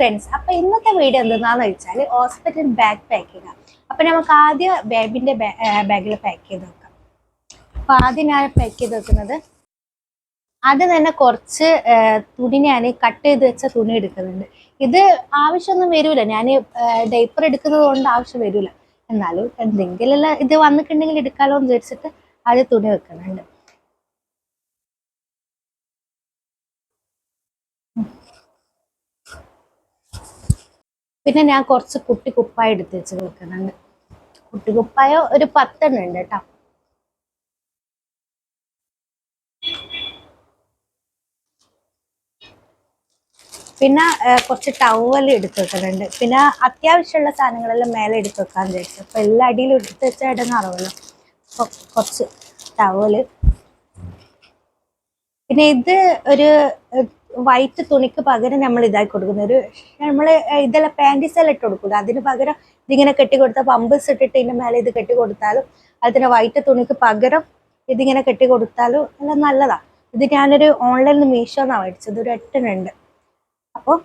Friends അപ്പൊ ഇന്നത്തെ video എന്തെന്നാന്ന് വെച്ചാൽ ഹോസ്പിറ്റൽ ബാഗ് പാക്കിംഗ് അപ്പൊ നമുക്ക് ആദ്യം ബേബിന്റെ ബാഗിൽ പാക്ക് ചെയ്ത് നോക്കാം അപ്പൊ ആദ്യം ഞാൻ പാക്ക് ചെയ്ത് വെക്കുന്നത് ആദ്യം തന്നെ കുറച്ച് തുണി ഞാൻ കട്ട് ചെയ്ത് വെച്ച തുണി എടുക്കുന്നുണ്ട്. ഇത് ആവശ്യമൊന്നും വരൂല. ഞാൻ ഡൈപ്പർ എടുക്കുന്നത് കൊണ്ട് ആവശ്യം വരൂല. എന്നാലും എന്തെങ്കിലും ഇത് വന്നിട്ടുണ്ടെങ്കിൽ എടുക്കാലോ എന്ന് വിചാരിച്ചിട്ട് ആദ്യം തുണി വെക്കുന്നുണ്ട്. പിന്നെ ഞാൻ കുറച്ച് കുട്ടി കുപ്പായ എടുത്ത് വെച്ച് കൊടുക്കുന്നുണ്ട്. കുട്ടി കുപ്പായ ഒരു പത്തെണ്ണം ഉണ്ട് കേട്ടോ. പിന്നെ കുറച്ച് ടവൽ എടുത്ത് വെക്കുന്നുണ്ട്. പിന്നെ അത്യാവശ്യമുള്ള സാധനങ്ങളെല്ലാം മേലെ എടുത്ത് വെക്കാൻ വിചാരിച്ചു. അപ്പൊ എല്ലാ അടിയിലും എടുത്ത് വെച്ച ഇടങ്ങാറുമല്ലോ അപ്പൊ കുറച്ച് ടവൽ പിന്നെ ഇത് ഒരു വൈറ്റ് തുണിക്ക് പകരം നമ്മൾ ഇതാക്കി കൊടുക്കുന്ന. ഒരു നമ്മൾ ഇതെല്ലാം പാന്റീസ് എല്ലാം ഇട്ട് കൊടുക്കില്ല അതിന് പകരം ഇതിങ്ങനെ കെട്ടി കൊടുത്താൽ പമ്പസ് ഇട്ടിട്ട് ഇതിന്റെ മേലെ ഇത് കെട്ടി കൊടുത്താലും അതിന് വൈറ്റ് തുണിക്ക് പകരം ഇതിങ്ങനെ കെട്ടി കൊടുത്താലും എല്ലാം നല്ലതാണ് ഇത് ഞാനൊരു ഓൺലൈനിൽ നിന്ന് മീഷോന്നാണ് മേടിച്ചത്. ഒരു എട്ടിനുണ്ട് അപ്പോൾ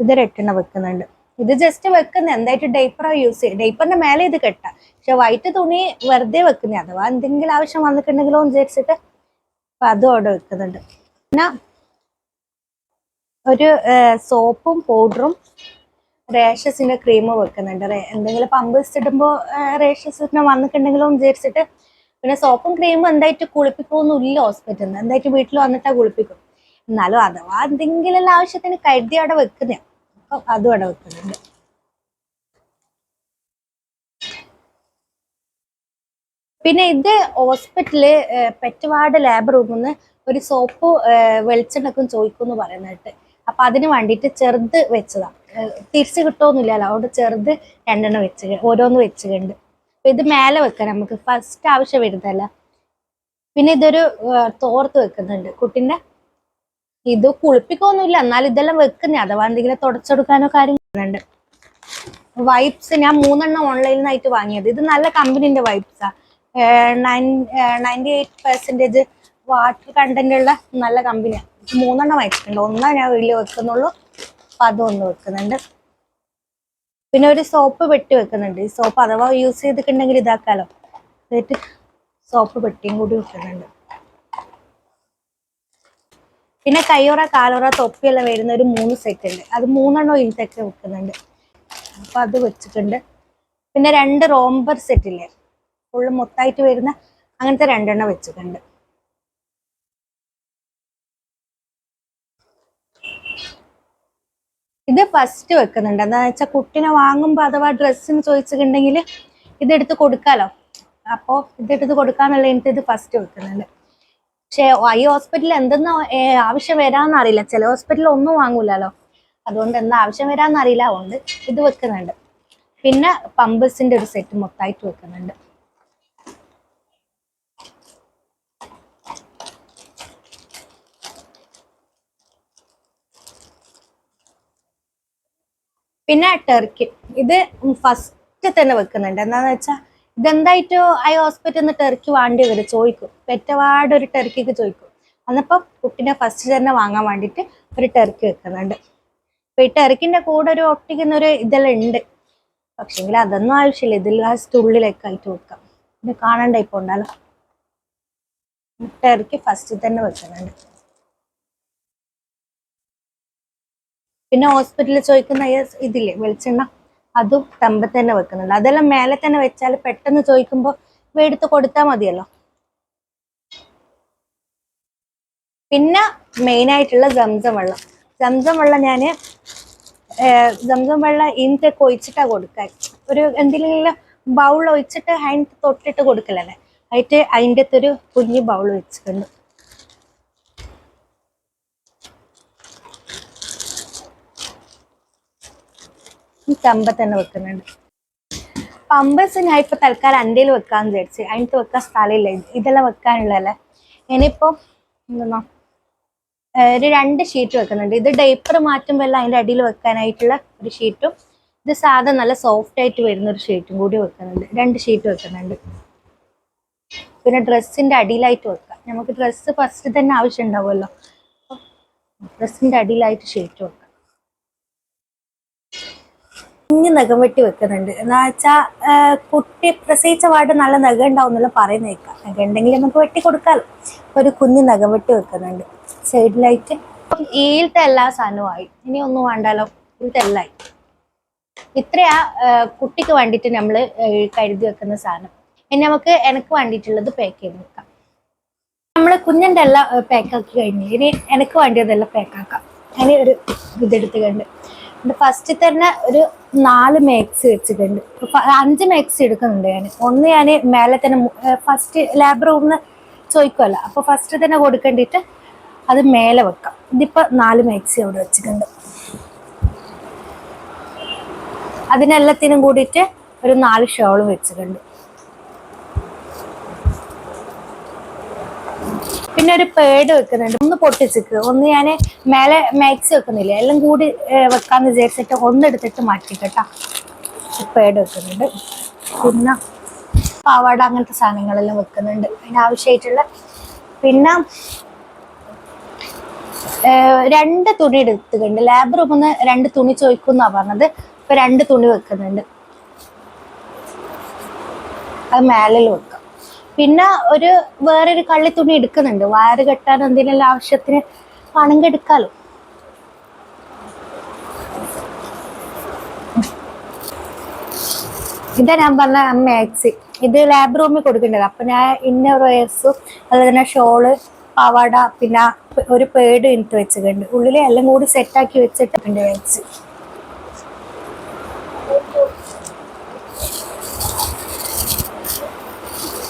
ഇതൊരു എട്ടെണ്ണം വെക്കുന്നുണ്ട്. ഇത് ജസ്റ്റ് വെക്കുന്ന. എന്തായിട്ട് ഡൈപ്പറാ യൂസ് ചെയ്യുക ഡൈപ്പറിന്റെ മേലെ ഇത് കെട്ടാം. പക്ഷെ വൈറ്റ് തുണി വെറുതെ വെക്കുന്ന. അഥവാ എന്തെങ്കിലും ആവശ്യം വന്നിട്ടുണ്ടെങ്കിലോ എന്ന് വിചാരിച്ചിട്ട് അപ്പം അതും അവിടെ വെക്കുന്നുണ്ട്. പിന്നെ ഒരു സോപ്പും പൗഡറും റേഷസിന്റെ ക്രീമും വെക്കുന്നുണ്ട്. എന്തെങ്കിലും പമ്പ് ഇടുമ്പോൾ റേഷസ് വന്നിട്ടുണ്ടെങ്കിലോ വിചാരിച്ചിട്ട് പിന്നെ സോപ്പും ക്രീമും എന്തായിട്ട് കുളിപ്പിക്കൊന്നുമില്ല ഹോസ്പിറ്റലിൽ നിന്ന്. എന്തായിട്ട് വീട്ടിൽ വന്നിട്ടാ കുളിപ്പിക്കും. എന്നാലും അഥവാ എന്തെങ്കിലും ആവശ്യത്തിന് കരുതി അവിടെ വെക്കുന്ന. അതും അവിടെ വെക്കുന്നുണ്ട്. പിന്നെ ഇത് ഹോസ്പിറ്റൽ പെറ്റവാട് ലാബ് റൂമിൽ നിന്ന് ഒരു സോപ്പ് വെളിച്ചെണ്ണക്കും ചോദിക്കും എന്ന് പറയുന്നിട്ട് അപ്പൊ അതിന് വേണ്ടിയിട്ട് ചെറുത് വെച്ചതാ. തിരിച്ചു കിട്ടുമൊന്നുമില്ലല്ലോ അതുകൊണ്ട് ചെറുത് രണ്ടെണ്ണം വെച്ച് ഓരോന്ന് വെച്ചുകൊണ്ട്. അപ്പൊ ഇത് മേലെ വെക്കാം. നമുക്ക് ഫസ്റ്റ് ആവശ്യം വരുന്നതല്ല. പിന്നെ ഇതൊരു തോർത്ത് വെക്കുന്നുണ്ട്. കുട്ടിന്റെ ഇത് കുളിപ്പിക്കൊന്നുമില്ല. എന്നാൽ ഇതെല്ലാം വെക്കുന്നേ. അഥവാ എന്തെങ്കിലും തുടച്ചെടുക്കാനോ കാര്യങ്ങളുണ്ട് വൈപ്സ് ഞാൻ മൂന്നെണ്ണം ഓൺലൈനിൽ നിന്നായിട്ട് വാങ്ങിയത്. ഇത് നല്ല കമ്പനിന്റെ വൈപ്സാ ninety eight percentage water content ഉള്ള നല്ല കമ്പനിയാണ് മൂന്നെണ്ണം വായിച്ചിട്ടുണ്ട് ഒന്നാ ഞാൻ വീട്ടിൽ വെക്കുന്നുള്ളൂ. അപ്പൊ അതും ഒന്ന് വെക്കുന്നുണ്ട്. പിന്നെ ഒരു സോപ്പ് വെട്ടി വെക്കുന്നുണ്ട്. ഈ സോപ്പ് അഥവാ യൂസ് ചെയ്തിട്ടുണ്ടെങ്കിൽ ഇതാക്കാലോ. എന്നിട്ട് സോപ്പ് വെട്ടിയും കൂടി വെക്കുന്നുണ്ട്. പിന്നെ കയ്യോറ കാലോറ തൊപ്പിയെല്ലാം വരുന്ന ഒരു മൂന്ന് സെറ്റ് ഉണ്ട്. അത് മൂന്നെണ്ണം ഇൻസെക്ട് വെക്കുന്നുണ്ട്. അപ്പൊ അത് വെച്ചിട്ടുണ്ട്. പിന്നെ രണ്ട് റോംബർ സെറ്റ് ഇല്ലേ? ഫുള്ള് മൊത്തമായിട്ട് വരുന്ന അങ്ങനത്തെ രണ്ടെണ്ണം വെച്ചിട്ടുണ്ട്. ഇത് ഫസ്റ്റ് വെക്കുന്നുണ്ട്. എന്താണെന്ന് വെച്ചാൽ കുട്ടീനെ വാങ്ങുമ്പോൾ അഥവാ ഡ്രസ്സിന് ചോദിച്ചിട്ടുണ്ടെങ്കിൽ ഇതെടുത്ത് കൊടുക്കാലോ. അപ്പോൾ ഇതെടുത്ത് കൊടുക്കാന്നുള്ള എനിക്ക് ഇത് ഫസ്റ്റ് വെക്കുന്നുണ്ട്. പക്ഷേ ഈ ഹോസ്പിറ്റലിൽ എന്തെന്ന് ആവശ്യം വരാന്ന് അറിയില്ല. ചില ഹോസ്പിറ്റലിൽ ഒന്നും വാങ്ങൂലല്ലോ. അതുകൊണ്ട് എന്താ ആവശ്യം വരാന്ന് അറിയില്ല. അതുകൊണ്ട് ഇത് വെക്കുന്നുണ്ട്. പിന്നെ പമ്പസിന്റെ ഒരു സെറ്റ് മൊത്തമായിട്ട് വെക്കുന്നുണ്ട്. പിന്നെ ടെർക്കി ഇത് ഫസ്റ്റ് തന്നെ വെക്കുന്നുണ്ട്. എന്താന്ന് വെച്ചാൽ ഇതെന്തായിട്ട് ഐ ഹോസ്പിറ്റലിൽ നിന്ന് ടെർക്കി വേണ്ടി വരും? ചോദിക്കും. പെറ്റവാട് ഒരു ടെർക്കിക്ക് ചോദിക്കും. അന്നപ്പം കുട്ടീനെ ഫസ്റ്റ് തന്നെ വാങ്ങാൻ വേണ്ടിയിട്ട് ഒരു ടെർക്കി വെക്കുന്നുണ്ട്. അപ്പൊ ഈ ടർക്കിന്റെ കൂടെ ഒരു ഒട്ടിക്കുന്ന ഒരു ഇതെല്ലാം ഉണ്ട്. പക്ഷെങ്കിൽ അതൊന്നും ആവശ്യമില്ല. ഇതിൽ ലാസ്റ്റ് ഉള്ളിലേക്ക് ആയിട്ട് വെക്കാം. ഇത് കാണണ്ട ഇപ്പൊ ഉണ്ടല്ലോ ടെർക്കി ഫസ്റ്റ് തന്നെ വെക്കുന്നുണ്ട്. പിന്നെ ഹോസ്പിറ്റലിൽ ചോദിക്കുന്ന ഇതില്ലേ വെളിച്ചെണ്ണ? അതും തമ്പ തന്നെ വെക്കുന്നുണ്ട്. അതെല്ലാം മേലെ തന്നെ വെച്ചാൽ പെട്ടെന്ന് ചോദിക്കുമ്പോൾ എടുത്ത് കൊടുത്താൽ മതിയല്ലോ. പിന്നെ മെയിൻ ആയിട്ടുള്ള സംസം വെള്ളം. ജംസം വെള്ളം ഞാൻ ജംസം വെള്ളം ഇന്റൊക്കെ ഒഴിച്ചിട്ടാണ് കൊടുക്കാൻ ഒരു എന്തെങ്കിലും ബൗൾ ഒഴിച്ചിട്ട് അതിന് തൊട്ടിട്ട് കൊടുക്കലല്ലേ? അതിന്റെ അതിന്റെ ഒരു കുഞ്ഞു ബൗൾ വെച്ചിട്ടുണ്ട്. ഈ കമ്പ തന്നെ വെക്കുന്നുണ്ട്. പമ്പസ് ഞാൻ ഇപ്പൊ തൽക്കാലം അണ്ടയിൽ വെക്കാന്ന് വിചാരിച്ച്. അതിനകത്ത് വെക്കാൻ സ്ഥലമില്ല. ഇത് ഇതെല്ലാം വെക്കാനുള്ളതല്ലേ. ഇനിയിപ്പോ എന്താ ഒരു രണ്ട് ഷീറ്റ് വെക്കുന്നുണ്ട്. ഇത് ഡൈപ്പർ മാറ്റുമ്പോൾ എല്ലാം അതിന്റെ അടിയിൽ വെക്കാനായിട്ടുള്ള ഒരു ഷീറ്റും ഇത് സാധാ നല്ല സോഫ്റ്റ് ആയിട്ട് വരുന്ന ഒരു ഷീറ്റും കൂടി വെക്കുന്നുണ്ട്. രണ്ട് ഷീറ്റ് വെക്കുന്നുണ്ട്. പിന്നെ ഡ്രസ്സിന്റെ അടിയിലായിട്ട് വെക്കാം. നമുക്ക് ഡ്രസ്സ് ഫസ്റ്റ് തന്നെ ആവശ്യം ഉണ്ടാവുമല്ലോ. ഡ്രസ്സിന്റെ അടിയിലായിട്ട് ഷീറ്റ് വെക്കാം. കുഞ്ഞു നഖം വെട്ടി വെക്കുന്നുണ്ട്. എന്ന് വെച്ചാൽ കുട്ടി പ്രസവിച്ച പാട് നല്ല നഖം ഉണ്ടാവും എന്നുള്ള പറയുന്ന കേൾക്കാം. നഖം ഉണ്ടെങ്കിൽ നമുക്ക് വെട്ടി കൊടുക്കാമല്ലോ ഒരു കുഞ്ഞു നഖം വെട്ടി വെക്കുന്നുണ്ട്. സൈഡിലായിട്ട് അപ്പം ഈലത്തെ എല്ലാ സാധനവും ആയി. ഇനി ഒന്നും വേണ്ടല്ലോ. ആയി. ഇത്രയാ കുട്ടിക്ക് വേണ്ടിയിട്ട് നമ്മൾ കരുതി വെക്കുന്ന സാധനം. ഇനി നമുക്ക് എനിക്ക് വേണ്ടിയിട്ടുള്ളത് പാക്ക് ചെയ്ത് വെക്കാം. നമ്മൾ കുഞ്ഞിന്റെ എല്ലാം പാക്ക് ആക്കി കഴിഞ്ഞു ഇനി എനിക്ക് വേണ്ടിയതെല്ലാം പാക്ക് ആക്കാം. ഇനി ഒരു ഇതെടുത്ത് കണ്ട്. ഫസ്റ്റ് തന്നെ ഒരു നാല് മേക്സ് വെച്ചിട്ടുണ്ട്. അഞ്ച് മേക്സ് എടുക്കുന്നുണ്ട് ഞാൻ ഒന്ന് ഞാൻ മേലെ തന്നെ ഫസ്റ്റ് ലാബ് റൂമിൽ ചോദിക്കുമല്ലോ അപ്പോൾ ഫസ്റ്റ് തന്നെ കൊടുക്കേണ്ടിട്ട് അത് മേലെ വെക്കാം. ഇതിപ്പോൾ നാല് മേക്സ് അവിടെ വെച്ചിട്ടുണ്ട്. അതിനെല്ലാത്തിനും കൂടിയിട്ട് ഒരു നാല് ഷോൾ വെച്ചിട്ടുണ്ട്. പിന്നെ ഒരു പേഡ് വെക്കുന്നുണ്ട്. ഒന്ന് പൊട്ടിച്ചിക്ക്. ഒന്ന് ഞാൻ മേലെ മാക്സ് വെക്കുന്നില്ല? എല്ലാം കൂടി വെക്കാന്ന് വിചാരിച്ചിട്ട് ഒന്നെടുത്തിട്ട് മാറ്റി കേട്ടോ പേട് വെക്കുന്നുണ്ട്. പിന്നെ പാവാട അങ്ങനത്തെ സാധനങ്ങളെല്ലാം വെക്കുന്നുണ്ട്. അതിന് ആവശ്യമായിട്ടുള്ള പിന്നെ രണ്ട് തുണി എടുത്തിട്ടുണ്ട് ലാബ് റൂമിൽ നിന്ന് രണ്ട് തുണി ചോദിക്കുന്നാ പറഞ്ഞത്. ഇപ്പൊ രണ്ട് തുണി വെക്കുന്നുണ്ട്. അത് മേലിൽ വെക്കാം. പിന്നെ ഒരു വേറൊരു കള്ളി തുണി എടുക്കുന്നുണ്ട്. വയറ് കെട്ടാൻ എന്തെങ്കിലും ആവശ്യത്തിന് പണം എടുക്കാലോ. ഇതാ ഞാൻ പറഞ്ഞ മാക്സി ഇത് ലാബ് റൂമിൽ കൊടുക്കേണ്ടത്. അപ്പൊ ഞാൻ ഇന്ന വെയർസും അതുപോലെ തന്നെ ഷോൾ പാവാട പിന്നെ ഒരു പേട് ഇട്ട് വെച്ചിട്ടുണ്ട് ഉള്ളിൽ എല്ലാം കൂടി സെറ്റാക്കി വെച്ചിട്ടുണ്ട് മാക്സി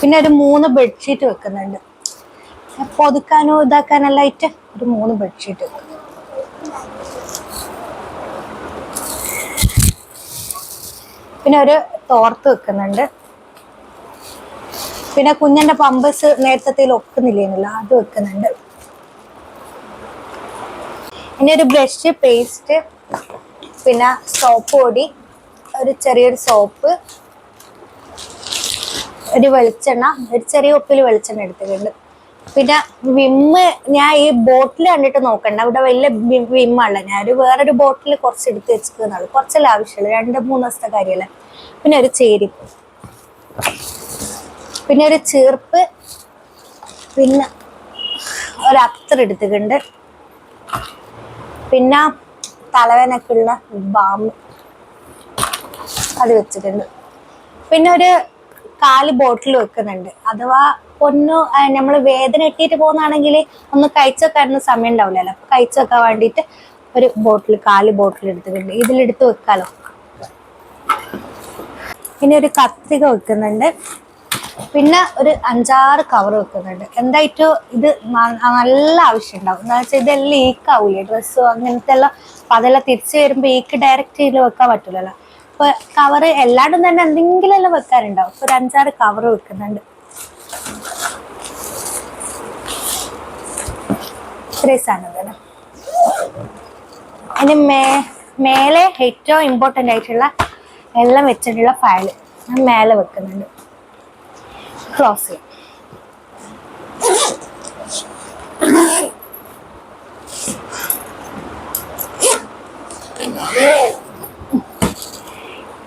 പിന്നെ ഒരു മൂന്ന് ബെഡ്ഷീറ്റ് വെക്കുന്നുണ്ട്. പൊതുക്കാനോ ഇതാക്കാനെല്ലാം ആയിട്ട് ഒരു മൂന്ന് ബെഡ്ഷീറ്റ് വെക്കും. പിന്നെ ഒരു തോർത്ത് വെക്കുന്നുണ്ട്. പിന്നെ കുഞ്ഞിന്റെ പമ്പസ് നേരത്തെ ഒക്കുന്നില്ലേന്നില്ല അത് വെക്കുന്നുണ്ട്. പിന്നെ ഒരു ബ്രഷ് പേസ്റ്റ് പിന്നെ സോപ്പ് പൊടി ഒരു ചെറിയൊരു സോപ്പ് ഒരു വെളിച്ചെണ്ണ ഒരു ചെറിയ ഉപ്പിൽ വെളിച്ചെണ്ണ എടുത്തിട്ടുണ്ട്. പിന്നെ വിമ്മ് ഞാൻ ഈ ബോട്ടിൽ കണ്ടിട്ട് നോക്കണ്ട. ഇവിടെ വലിയ വിമ്മല്ല ഞാൻ ഒരു വേറൊരു ബോട്ടിൽ കുറച്ച് എടുത്ത് വെച്ചിരിക്കുന്നുള്ളൂ കുറച്ചല്ല ആവശ്യമുള്ളൂ. രണ്ട് മൂന്ന് ദിവസത്തെ കാര്യമല്ല. പിന്നെ ഒരു ചേരിപ്പ് പിന്നെ ഒരു ചീർപ്പ്. പിന്നെ ഒരു അത്തർ എടുത്തിട്ടുണ്ട്. പിന്നെ തലവേനൊക്കെയുള്ള ബാമ്പ് അത് വെച്ചിട്ടുണ്ട്. പിന്നെ ഒരു കാൽ ബോട്ടിൽ വെക്കുന്നുണ്ട്. അഥവാ ഒന്ന് നമ്മൾ വേദന ഇട്ടിട്ട് പോകുന്നതാണെങ്കിൽ ഒന്ന് കഴിച്ചു വെക്കാനൊന്നും സമയം ഉണ്ടാവില്ലല്ലോ അപ്പൊ കഴിച്ചു വെക്കാൻ വേണ്ടിയിട്ട് ഒരു ബോട്ടിൽ കാൽ ബോട്ടിൽ എടുത്തിട്ടുണ്ട്. ഇതിലെടുത്ത് വെക്കാലോ. പിന്നെ ഒരു കത്തിക വെക്കുന്നുണ്ട്. പിന്നെ ഒരു അഞ്ചാറ് കവർ വെക്കുന്നുണ്ട്. എന്തായിട്ടോ ഇത് നല്ല ആവശ്യം ഉണ്ടാവും എന്താ വെച്ചാൽ ഇതെല്ലാം ലീക്ക് ആവൂലേ? ഡ്രസ്സോ അങ്ങനത്തെ എല്ലാം അതെല്ലാം തിരിച്ചു വരുമ്പോ ഈക്ക് ഡയറക്റ്റ് ചെയ്ത് വെക്കാൻ പറ്റില്ലല്ലോ അപ്പൊ കവർ എല്ലാണ്ടും തന്നെ എന്തെങ്കിലും വെക്കാറുണ്ടാവും ഒരു അഞ്ചാറ് കവർ വെക്കുന്നുണ്ട്. അതിന് മേ മേലെ ഏറ്റവും ഇമ്പോർട്ടന്റ് ആയിട്ടുള്ള എല്ലാം വെച്ചിട്ടുള്ള ഫയൽ മേലെ വെക്കുന്നുണ്ട്. ക്ലോസ് ചെയ്യാം.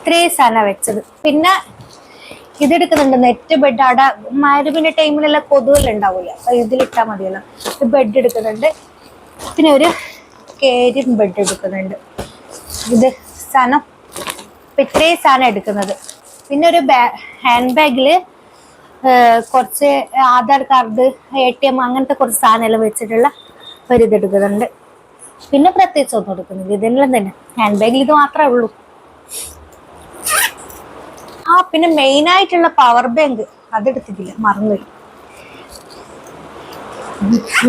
ഇത്രയും സാധനം വെച്ചത്. പിന്നെ ഇതെടുക്കുന്നുണ്ട് നെറ്റ് ബെഡ്. അവിടെ മരുവിന്റെ ടൈമിലെല്ലാം കൊതുകെല്ലാം ഉണ്ടാവില്ല അപ്പൊ ഇതിലിട്ടാൽ മതിയല്ലോ. ബെഡ് എടുക്കുന്നുണ്ട്. പിന്നെ ഒരു കേരിയൻ ബെഡ് എടുക്കുന്നുണ്ട്. ഇത് സാധനം. ഇപ്പൊ ഇത്രയും സാധനം എടുക്കുന്നത്. പിന്നെ ഒരു ഹാൻഡ് ബാഗിൽ കുറച്ച് Aadhaar card A T M അങ്ങനത്തെ കുറച്ച് സാധനമെല്ലാം വെച്ചിട്ടുള്ള ഒരു ഇത് എടുക്കുന്നുണ്ട്. പിന്നെ പ്രത്യേകിച്ച് ഒന്നും എടുക്കുന്നില്ല. ഇതെല്ലാം തന്നെ. ഹാൻഡ് ബാഗിൽ ഇത് മാത്രമേ ഉള്ളൂ. പിന്നെ മെയിൻ ആയിട്ടുള്ള പവർ ബാങ്ക് അതെടുത്തിട്ടില്ല മറന്നുപോയി.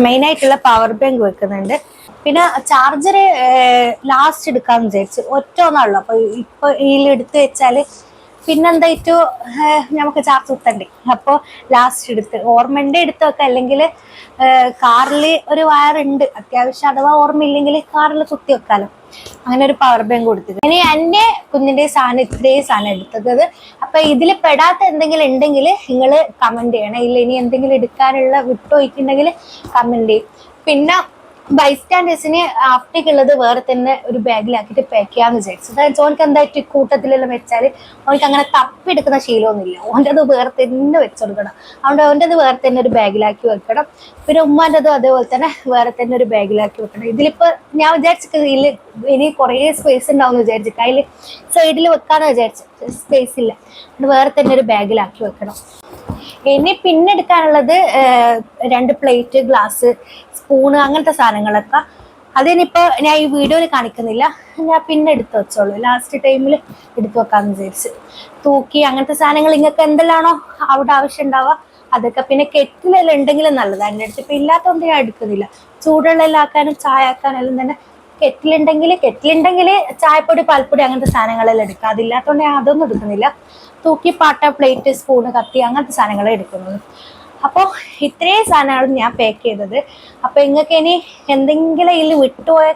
മെയിൻ ആയിട്ടുള്ള പവർ ബാങ്ക് വെക്കുന്നുണ്ട്. പിന്നെ ചാർജർ ലാസ്റ്റ് എടുക്കാന്ന് വിചാരിച്ചു ഒറ്റ ഒന്നാണല്ലോ. അപ്പൊ ഇപ്പൊ ഇതിൽ എടുത്ത് വെച്ചാൽ പിന്നെന്തായിട്ടോ നമുക്ക് ചാർജ് കുത്തണ്ടേ? അപ്പോൾ ലാസ്റ്റ് എടുത്ത് ഓർമ്മന്റെ എടുത്ത് അല്ലെങ്കിൽ കാറിൽ ഒരു വയർ ഉണ്ട്. അത്യാവശ്യം അഥവാ ഓർമ്മയില്ലെങ്കിൽ കാറിൽ കുത്തി വെക്കാലോ. അങ്ങനെ ഒരു പവർ ബാങ്ക് കൊടുത്തത്. ഇനി എന്റെ കുഞ്ഞിന്റെ സാധനം ഇത്രയും സാധനം എടുത്തത്. അപ്പൊ ഇതിൽ പെടാത്ത എന്തെങ്കിലും ഉണ്ടെങ്കിൽ നിങ്ങൾ കമന്റ് ചെയ്യണം. ഇല്ല ഇനി എന്തെങ്കിലും എടുക്കാനുള്ള വിട്ടുപോയിട്ടുണ്ടെങ്കിൽ കമന്റ് ചെയ്യും. പിന്നെ ബൈസ്റ്റാൻഡേഴ്സിന് ആഫ്റ്റേക്കുള്ളത് വേറെ തന്നെ ഒരു ബാഗിലാക്കിയിട്ട് പാക്ക് ചെയ്യാന്ന് വിചാരിച്ചു. അതായത് ഓനക്ക് എന്തായിട്ട് കൂട്ടത്തിലെല്ലാം വെച്ചാൽ ഓനക്ക് അങ്ങനെ തപ്പിയെടുക്കുന്ന ശീലമൊന്നുമില്ല. ഓന്റെ അത് വേറെ തന്നെ വെച്ചെടുക്കണം. അതുകൊണ്ട് അവന്റെ അത് വേറെ തന്നെ ഒരു ബാഗിലാക്കി വെക്കണം. പിന്നെ ഉമ്മാന്റെ അതും അതേപോലെ തന്നെ വേറെ തന്നെ ഒരു ബാഗിലാക്കി വെക്കണം. ഇതിലിപ്പോൾ ഞാൻ വിചാരിച്ചു ഇതിൽ ഇനി കുറേ സ്പേസ് ഉണ്ടാവും വിചാരിച്ചു അതിൽ സൈഡിൽ വെക്കാന്ന് വിചാരിച്ചു. സ്പേസ് ഇല്ല. അതുകൊണ്ട് വേറെ തന്നെ ഒരു ബാഗിലാക്കി വെക്കണം. ഇനി പിന്നെ എടുക്കാനുള്ളത് രണ്ട് പ്ലേറ്റ് ഗ്ലാസ് സ്പൂണ് അങ്ങനത്തെ സാധനങ്ങളൊക്കെ. അതിനിപ്പോ ഞാൻ ഈ വീഡിയോയിൽ കാണിക്കുന്നില്ല. ഞാൻ പിന്നെ എടുത്ത് വെച്ചോളൂ. ലാസ്റ്റ് ടൈമിൽ എടുത്തു വെക്കാമെന്ന് വിചാരിച്ച്. തൂക്കി അങ്ങനത്തെ സാധനങ്ങൾ നിങ്ങൾക്ക് എന്തെല്ലാണോ അവിടെ ആവശ്യം ഉണ്ടാവുക അതൊക്കെ പിന്നെ കെറ്റിലെല്ലാം ഉണ്ടെങ്കിലും നല്ലതാണ് എന്റെ അടുത്ത് ഇപ്പം ഇല്ലാത്തതുകൊണ്ട് ഞാൻ എടുക്കുന്നില്ല. ചൂടുള്ളെല്ലാം ആക്കാനും ചായ ആക്കാനും എല്ലാം തന്നെ കെറ്റിലുണ്ടെങ്കിൽ കെറ്റിലുണ്ടെങ്കിൽ ചായപ്പൊടി പാൽപ്പൊടി അങ്ങനത്തെ സാധനങ്ങളെല്ലാം എടുക്കുക. അതില്ലാത്തതുകൊണ്ട് ഞാൻ അതൊന്നും എടുക്കുന്നില്ല. തൂക്കി പാട്ട പ്ലേറ്റ് സ്പൂണ് കത്തി അങ്ങനത്തെ സാധനങ്ങളെ എടുക്കുന്നത് അപ്പോൾ ഇത്രയും സാധനമാണ് ഞാൻ പാക്ക് ചെയ്തത്. അപ്പോൾ നിങ്ങൾക്ക് ഇനി എന്തെങ്കിലും ഇതിൽ വിട്ടുപോയ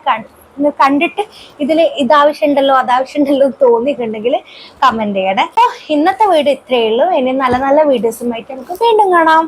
കണ്ടിട്ട് ഇതിൽ ഇതാവശ്യമുണ്ടല്ലോ അതാവശ്യമുണ്ടല്ലോ എന്ന് തോന്നിയിട്ടുണ്ടെങ്കിൽ കമന്റ് ചെയ്യണേ. അപ്പോൾ ഇന്നത്തെ വീഡിയോ ഇത്രയേ ഉള്ളൂ. ഇനി നല്ല നല്ല വീഡിയോസുമായിട്ട് നമുക്ക് വീണ്ടും കാണാം.